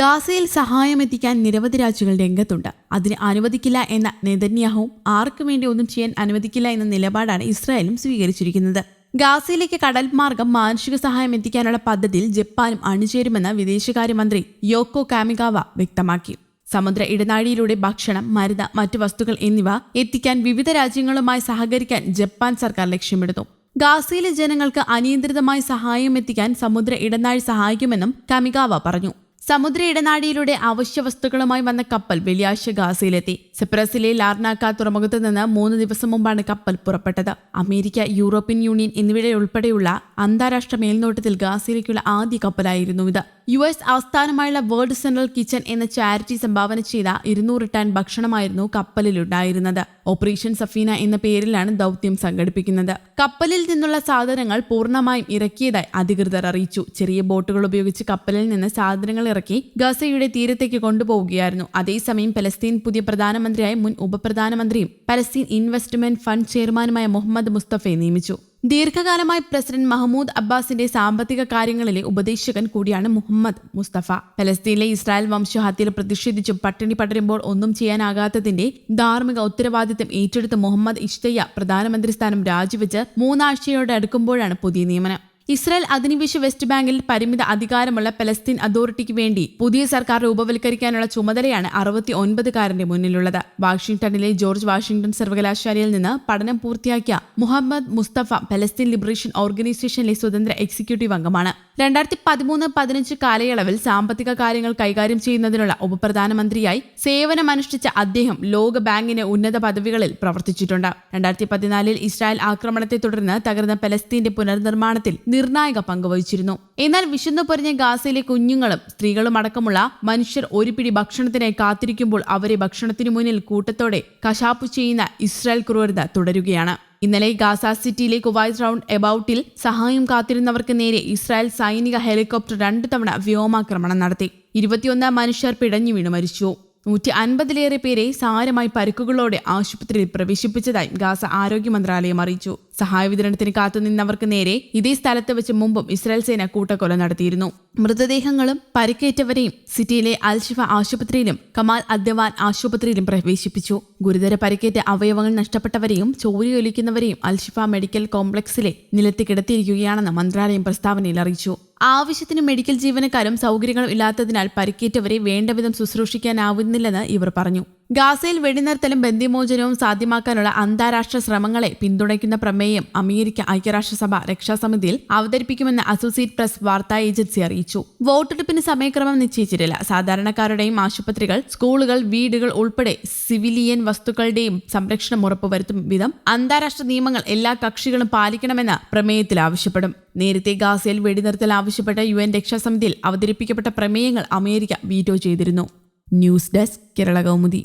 ഗാസയിൽ സഹായം എത്തിക്കാൻ നിരവധി രാജ്യങ്ങൾ രംഗത്തുണ്ട്. അതിന് അനുവദിക്കില്ല എന്ന നെതന്യാഹുവും ആർക്കും വേണ്ടി ഒന്നും ചെയ്യാൻ അനുവദിക്കില്ല എന്ന നിലപാടാണ് ഇസ്രായേലും സ്വീകരിച്ചിരിക്കുന്നത്. ഗാസയിലേക്ക് കടൽ മാർഗം മാനുഷിക സഹായം എത്തിക്കാനുള്ള പദ്ധതിയിൽ ജപ്പാനും അണിചേരുമെന്ന് വിദേശകാര്യമന്ത്രി യോക്കോ കാമികാവ വ്യക്തമാക്കി. സമുദ്ര ഇടനാഴിയിലൂടെ ഭക്ഷണം മരുന്ന് മറ്റു വസ്തുക്കൾ എന്നിവ എത്തിക്കാൻ വിവിധ രാജ്യങ്ങളുമായി സഹകരിക്കാൻ ജപ്പാൻ സർക്കാർ ലക്ഷ്യമിടുന്നു. ഗാസയിലെ ജനങ്ങൾക്ക് അനിയന്ത്രിതമായി സഹായം എത്തിക്കാൻ സമുദ്ര ഇടനാഴി സഹായിക്കുമെന്നും കമികാവ പറഞ്ഞു. സമുദ്ര ഇടനാഴിയിലൂടെ അവശ്യ വസ്തുക്കളുമായി വന്ന കപ്പൽ വെള്ളിയാഴ്ച ഗാസയിലെത്തി. സിപ്രസിലെ ലാർനാക്ക തുറമുഖത്ത് നിന്ന് മൂന്ന് ദിവസം മുമ്പാണ് കപ്പൽ പുറപ്പെട്ടത്. അമേരിക്ക യൂറോപ്യൻ യൂണിയൻ എന്നിവയുടെ ഉൾപ്പെടെയുള്ള അന്താരാഷ്ട്ര മേൽനോട്ടത്തിൽ ഗാസയിലേക്കുള്ള ആദ്യ കപ്പലായിരുന്നു ഇത്. യു എസ് ആസ്ഥാനമായുള്ള വേൾഡ് സെൻട്രൽ കിച്ചൺ എന്ന ചാരിറ്റി സംഭാവന ചെയ്ത ഇരുന്നൂറ് ടൺ ഭക്ഷണമായിരുന്നു കപ്പലിലുണ്ടായിരുന്നത്. ഓപ്പറേഷൻ സഫീന എന്ന പേരിലാണ് ദൗത്യം സംഘടിപ്പിക്കുന്നത്. കപ്പലിൽ നിന്നുള്ള സാധനങ്ങൾ പൂർണമായും ഇറക്കിയതായി അധികൃതർ അറിയിച്ചു. ചെറിയ ബോട്ടുകൾ ഉപയോഗിച്ച് കപ്പലിൽ നിന്ന് സാധനങ്ങൾ ഇറക്കി ഗസയുടെ തീരത്തേക്ക് കൊണ്ടുപോവുകയായിരുന്നു. അതേസമയം പലസ്തീൻ പുതിയ പ്രധാനമന്ത്രിയായ മുൻ ഉപപ്രധാനമന്ത്രിയും പലസ്തീൻ ഇൻവെസ്റ്റ്മെന്റ് ഫണ്ട് ചെയർമാനുമായ മുഹമ്മദ് മുസ്തഫയെ നിയമിച്ചു. ദീർഘകാലമായി പ്രസിഡന്റ് മഹ്മൂദ് അബ്ബാസിന്റെ സാമ്പത്തിക കാര്യങ്ങളിലെ ഉപദേശകൻ കൂടിയാണ് മുഹമ്മദ് മുസ്തഫ. പലസ്തീനിലെ ഇസ്രായേൽ വംശഹത്യയിൽ പ്രതിഷേധിച്ചും പട്ടിണി പടരുമ്പോൾ ഒന്നും ചെയ്യാനാകാത്തതിന്റെ ധാർമ്മിക ഉത്തരവാദിത്തം ഏറ്റെടുത്ത് മുഹമ്മദ് ഇഷ്തയ്യ പ്രധാനമന്ത്രി സ്ഥാനം രാജിവെച്ച് മൂന്നാഴ്ചയോടെ അടുക്കുമ്പോഴാണ് പുതിയ നിയമനം. ഇസ്രായേൽ അധിനിവേശ വെസ്റ്റ് ബാങ്കിൽ പരിമിത അധികാരമുള്ള പലസ്തീൻ അതോറിറ്റിക്ക് വേണ്ടി പുതിയ സർക്കാർ രൂപവൽക്കരിക്കാനുള്ള ചുമതലയാണ് അറുപത്തി ഒൻപതുകാരന്റെ മുന്നിലുള്ളത്. വാഷിംഗ്ടണിലെ ജോർജ് വാഷിംഗ്ടൺ സർവകലാശാലയിൽ നിന്ന് പഠനം പൂർത്തിയാക്കിയ മുഹമ്മദ് മുസ്തഫ പലസ്തീൻ ലിബറേഷൻ ഓർഗനൈസേഷനിലെ സ്വതന്ത്ര എക്സിക്യൂട്ടീവ് അംഗമാണ്. രണ്ടായിരത്തി പതിമൂന്ന് പതിനഞ്ച് കാലയളവിൽ സാമ്പത്തിക കാര്യങ്ങൾ കൈകാര്യം ചെയ്യുന്നതിനുള്ള ഉപപ്രധാനമന്ത്രിയായി സേവനമനുഷ്ഠിച്ച അദ്ദേഹം ലോക ബാങ്കിന് ഉന്നത പദവികളിൽ പ്രവർത്തിച്ചിട്ടുണ്ട്. രണ്ടായിരത്തി പതിനാലിൽ ഇസ്രായേൽ ആക്രമണത്തെ തുടർന്ന് തകർന്ന പലസ്തീന്റെ പുനർനിർമ്മാണത്തിൽ നിർണായക പങ്കുവഹിച്ചിരുന്നു എന്നാൽ വിശന്നു പൊരിഞ്ഞ ഗാസയിലെ കുഞ്ഞുങ്ങളും സ്ത്രീകളും അടക്കമുള്ള മനുഷ്യർ ഒരു പിടി ഭക്ഷണത്തിനായി കാത്തിരിക്കുമ്പോൾ അവരെ ഭക്ഷണത്തിനു മുന്നിൽ കൂട്ടത്തോടെ കശാപ്പു ചെയ്യുന്ന ഇസ്രായേൽ ക്രൂരത തുടരുകയാണ്. ഇന്നലെ ഗാസ സിറ്റിയിലെ കുവൈറ്റ് റൗണ്ട് എബൌട്ടിൽ സഹായം കാത്തിരുന്നവർക്ക് നേരെ ഇസ്രായേൽ സൈനിക ഹെലികോപ്റ്റർ രണ്ടു തവണ വ്യോമാക്രമണം നടത്തി. ഇരുപത്തിയൊന്ന് മനുഷ്യർ പിടഞ്ഞു വീണു മരിച്ചു. നൂറ്റി അൻപതിലേറെ പേരെ സാരമായി പരുക്കുകളോടെ ആശുപത്രിയിൽ പ്രവേശിപ്പിച്ചതായി ഗാസ ആരോഗ്യ മന്ത്രാലയം അറിയിച്ചു. സഹായ വിതരണത്തിന് കാത്തുനിന്നവർക്ക് നേരെ ഇതേ സ്ഥലത്ത് വെച്ച് മുമ്പും ഇസ്രായേൽ സേന കൂട്ടക്കൊല നടത്തിയിരുന്നു. മൃതദേഹങ്ങളും പരിക്കേറ്റവരെയും സിറ്റിയിലെ അൽഷിഫ ആശുപത്രിയിലും കമാൽ അദ്വാൻ ആശുപത്രിയിലും പ്രവേശിപ്പിച്ചു. ഗുരുതര പരിക്കേറ്റ അവയവങ്ങൾ നഷ്ടപ്പെട്ടവരെയും ചോരിയൊലിക്കുന്നവരെയും അൽഷിഫ മെഡിക്കൽ കോംപ്ലക്സിലെ നിലത്ത് കിടത്തിയിരിക്കുകയാണെന്ന് മന്ത്രാലയം പ്രസ്താവനയിൽ അറിയിച്ചു. ആവശ്യത്തിന് മെഡിക്കൽ ജീവനക്കാരും സൗകര്യങ്ങളും ഇല്ലാത്തതിനാൽ പരിക്കേറ്റവരെ വേണ്ടവിധം ശുശ്രൂഷിക്കാനാവുന്നില്ലെന്ന് ഇവർ പറഞ്ഞു ഗാസയിൽ വെടിനിർത്തലും ബന്ദിമോചനവും സാധ്യമാക്കാനുള്ള അന്താരാഷ്ട്ര ശ്രമങ്ങളെ പിന്തുണയ്ക്കുന്ന പ്രമേയം അമേരിക്ക ഐക്യരാഷ്ട്രസഭ രക്ഷാസമിതിയിൽ അവതരിപ്പിക്കുമെന്ന് അസോസിയേറ്റ് പ്രസ് വാർത്താ ഏജൻസി അറിയിച്ചു. വോട്ടെടുപ്പിന് സമയക്രമം നിശ്ചയിച്ചിട്ടില്ല. സാധാരണക്കാരുടെയും ആശുപത്രികൾ സ്കൂളുകൾ വീടുകൾ ഉൾപ്പെടെ സിവിലിയൻ വസ്തുക്കളുടെയും സംരക്ഷണം ഉറപ്പുവരുത്തും വിധം അന്താരാഷ്ട്ര നിയമങ്ങൾ എല്ലാ കക്ഷികളും പാലിക്കണമെന്ന് പ്രമേയത്തിൽ ആവശ്യപ്പെടും. നേരത്തെ ഗാസയിൽ വെടിനിർത്തൽ ആവശ്യപ്പെട്ട യു എൻ രക്ഷാസമിതിയിൽ അവതരിപ്പിക്കപ്പെട്ട പ്രമേയങ്ങൾ അമേരിക്ക വീറ്റോ ചെയ്തിരുന്നു. News desk Kerala Kaumudi.